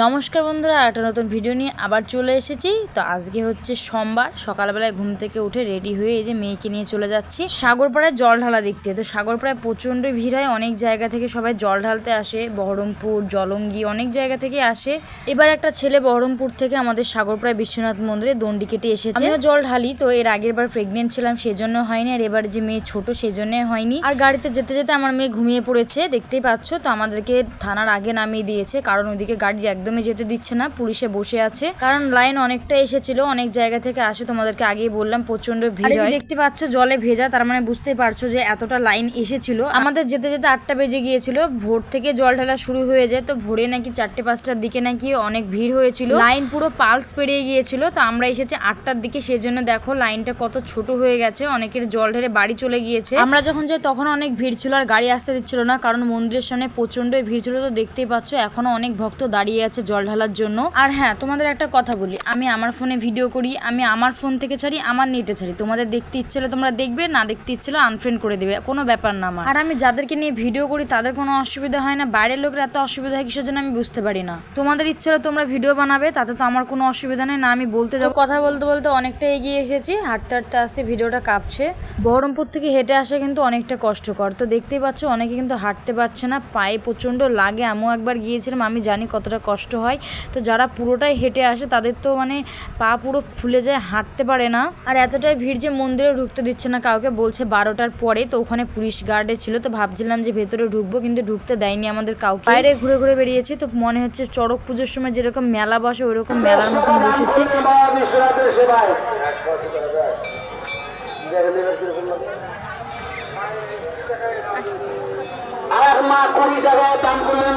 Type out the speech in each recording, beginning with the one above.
নমস্কার বন্ধুরা একটা নতুন ভিডিও নিয়ে আবার চলে এসেছি। তো আজকে হচ্ছে সোমবার, সকালবেলায় ঘুম থেকে উঠে রেডি হয়ে এই যে মেয়েকে নিয়ে চলে যাচ্ছি। সাগরপাড়ায় জল ঢালা দেখতে। তো সাগরপাড়ায় প্রচণ্ড ভিড় হয়, অনেক জায়গা থেকে সবাই জল ঢালতে আসে। বহরমপুর, জলঙ্গি অনেক জায়গা থেকে আসে। এবার একটা ছেলে বহরমপুর থেকে আমাদের সাগরপাড়ায় বিশ্বনাথ মন্দিরে দণ্ডি কেটে এসেছে। আমিও জল ঢালি, তো এর আগের বার প্রেগনেন্ট ছিলাম, সেজন্য হয়নি। আর এবার যে মেয়ে ছোট, সেজন্য হয়নি। আর গাড়িতে যেতে যেতে আমার মেয়ে ঘুমিয়ে পড়েছে, দেখতেই পাচ্ছ। তো আমাদেরকে থানার আগে নামিয়ে দিয়েছে, কারণ ওদিকে গাড়ি একদমই যেতে দিচ্ছে না পুলিশে বসে আছে। কারণ লাইন অনেকটা এসেছিল অনেক জায়গা থেকে আসে তোমাদেরকে আগেই বললাম প্রচণ্ড ভিড় হয়। দেখতে পাচ্ছ জলে ভেজা তার মানে বুঝতেই পারছ যে এতটা লাইন এসেছিল। আমাদের যেতে যেতে আটটা বেজে গিয়েছিল ভোর থেকে জল ঢালা শুরু হয়ে যায় তো ভোরে নাকি চারটে পাঁচটার দিকে নাকি অনেক ভিড় হয়েছিল। লাইন পুরো পালস পেরিয়ে গিয়েছিল তো আমরা এসেছি আটটার দিকে। সেজন্য দেখো লাইনটা কত ছোট হয়ে গেছে অনেকের জল ঢেলে বাড়ি চলে গিয়েছে। আমরা যখন যাই তখন অনেক ভিড় ছিল আর গাড়ি আসতে দিচ্ছিল না কারণ মন্দিরের সামনে প্রচণ্ড ভিড় ছিল তো দেখতেই পাচ্ছ এখনও অনেক ভক্ত দাঁড়িয়ে আছে জল ঢালার জন্য। আর হ্যাঁ তোমাদের একটা কথা বলি। আমি আমার ফোনে ভিডিও করি, আমি আমার ফোন থেকে ছাড়ি, আমার নেটে ছাড়ি। তোমাদের দেখতে ইচ্ছে হলে তোমরা দেখবে, না দেখতে ইচ্ছে হলে আনফ্রেন্ড করে দেবে। কোনো ব্যাপার না আমার। আর আমি যাদেরকে নিয়ে ভিডিও করি, তাদের কোনো অসুবিধা হয় না। বাইরের লোকের এত অসুবিধা হয় কিসের জন্য আমি বুঝতে পারি না। তোমাদের ইচ্ছে হলে তোমরা ভিডিও বানাবে, তাতে তো আমার কোনো অসুবিধা নেই। না, আমি বলতে যাব কথা বলতে বলতে অনেকটা এগিয়ে এসেছি। হাঁটতে হাঁটতে আসতে ভিডিওটা কাঁপছে। বহরমপুর থেকে হেঁটে আসা কিন্তু অনেকটা কষ্টকর। তো দেখতেই পাচ্ছ, অনেকে কিন্তু হাঁটতে পারছে না। পায়ে প্রচণ্ড লাগে। আমিও একবার গিয়েছিলাম, আমি জানি কতটা কষ্ট হয়। তো যারা পুরোটাই হেঁটে আসে, তাদের তো মানে পা পুরো ফুলে যায়, হাঁটতে পারে না। আর এতটাই ভিড় যে মন্দিরে ঢুকতে দিচ্ছে না, কাউকে বলছে বারোটার পরে। তো ওখানে পুলিশ গার্ডে ছিল, তো ভাবছিলাম যে ভেতরে ঢুকবো, কিন্তু ঢুকতে দেয়নি আমাদের কাউকে। বাইরে ঘুরে ঘুরে বেরিয়েছি, তো মনে হচ্ছে চড়ক পুজোর সময় যেরকম মেলা বসে, ওইরকম মেলার মতন বসেছে। আরেক মা কুড়ি টাকা দাম করলেন।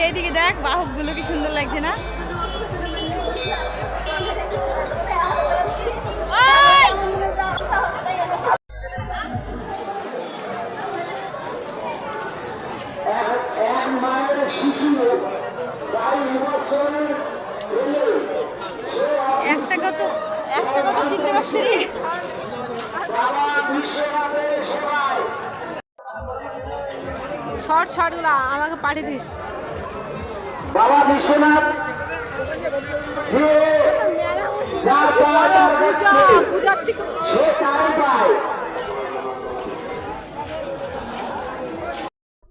এটা এদিকে দেখ, বাহকগুলো কি সুন্দর লাগছে না? একটা একটা পারছি শর্ট শর্টগুলো আমাকে পাঠিয়ে দিস। বাবা বিশ্বনাথ যে যা চায় তার পূজা কাছে পূজার থেকে সে তাই পায়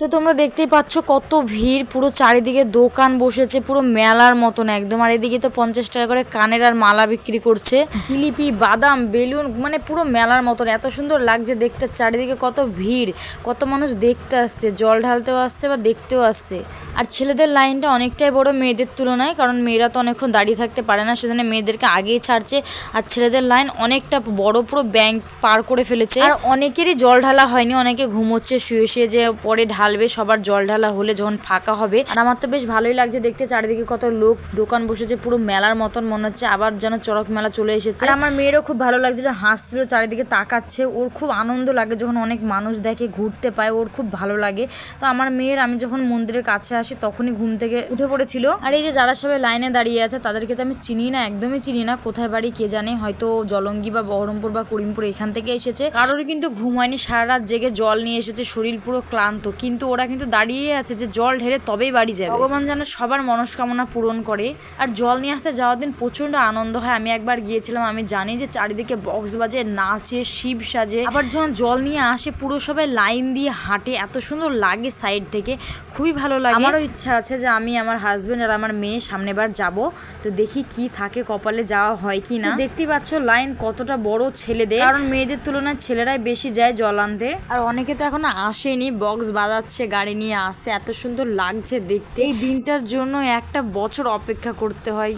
তো তোমরা দেখতেই পাচ্ছ কত ভিড়, পুরো চারিদিকে দোকান বসেছে, পুরো মেলার মতন একদম। আর এদিকে তো পঞ্চাশ টাকা করে কানের আর মালা বিক্রি করছে। জিলিপি, বাদাম, বেলুন মানে পুরো মেলার মতন। এত সুন্দর লাগছে দেখতে, চারিদিকে কত ভিড়, কত মানুষ দেখতে আসছে, জল ঢালতেও আসছে বা দেখতেও আসছে। আর ছেলেদের লাইনটা অনেকটাই বড় মেয়েদের তুলনায়, কারণ মেয়েরা তো অনেকক্ষণ দাঁড়িয়ে থাকতে পারে না, সেজন্য মেয়েদেরকে আগেই ছাড়ছে। আর ছেলেদের লাইন অনেকটা বড়, পুরো ব্যাংক পার করে ফেলেছে। আর অনেকেরই জল ঢালা হয়নি, অনেকে ঘুমোচ্ছে, শুয়ে শুয়ে যে পরে ঢালবে, সবার জল ঢালা হলে যখন ফাঁকা হবে। আর আমার তো বেশ ভালোই লাগছে দেখতে, চারিদিকে কত লোক, দোকান বসেছে, পুরো মেলার মতন মনে হচ্ছে, আবার যেন চড়ক মেলা চলে এসেছে। আমার মেয়েরও খুব ভালো লাগছিল হাসছিল, চারিদিকে তাকাচ্ছে, ওর খুব আনন্দ লাগে যখন অনেক মানুষ দেখে, ঘুরতে পায়, ওর খুব ভালো লাগে। তো আমার মেয়ের, আমি যখন মন্দিরের কাছে আসি, তখনই ঘুম থেকে উঠে পড়েছিল। আর এই যে যারা সবাই লাইনে দাঁড়িয়ে আছে, তাদেরকে তো আমি চিনি না, একদমই চিনি না, কোথায় বাড়ি, কে জানে, হয়তো জলঙ্গি বা বহরমপুর বা করিমপুর এখান থেকে এসেছে। কারোর কিন্তু ঘুম হয়নি, সারা রাত জেগে জল নিয়ে এসেছে, শরীর পুরো ক্লান্ত কিন্তু ওরা কিন্তু দাঁড়িয়ে আছে যে জল ঢেলে তবেই বাড়ি যাবে। ভগবান যেন সবার মনস্কামনা পূরণ করে। আর জল নিয়ে আসতে যাওয়ার দিন প্রচণ্ড আনন্দ হয়। আমি একবার গিয়েছিলাম, আমি জানি যে চারিদিকে বক্স বাজে, নাচে, শিব সাজে। আবার যখন জল নিয়ে আসে, পুরো সবাই লাইন দিয়ে হাঁটে। এত সুন্দর লাগে সাইড থেকে। খুবই ভালো লাগে। আমারও ইচ্ছা আছে যে আমি আমার হাজবেন্ড আর আমার মেয়ে সামনেবার যাব। তো দেখি কি থাকে, কপালে যাওয়া হয় কি না। দেখতেই পাচ্ছ লাইন কতটা বড় ছেলেদের। কারণ মেয়েদের তুলনায় ছেলেরাই বেশি যায় জল আনতে। আর অনেকে তো এখনও আসেনি, বক্স বাজাচ্ছে গাড়ি নিয়ে আসছে, এত সুন্দর লাগছে দেখতে। এই দিনটার জন্য একটা বছর অপেক্ষা করতে হয়।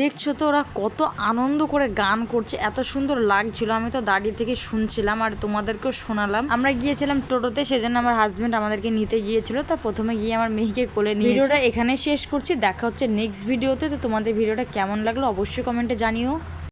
দেখছ তো ওরা কত আনন্দ করে গান করছে এত সুন্দর লাগছিল। আমি তো দাঁড়িয়ে থেকে শুনছিলাম আর তোমাদেরকেও শোনালাম। আমরা গিয়েছিলাম টোটোতে সেজন্য আমার হাজবেন্ড আমাদেরকে নিতে গিয়েছিল। তা প্রথমে গিয়ে আমার মেহিকে কোলে নিয়ে ভিডিওটা এখানে শেষ করছি। দেখা হচ্ছে নেক্সট ভিডিওতে তো। তোমাদের ভিডিওটা কেমন লাগল অবশ্যই কমেন্টে জানিও।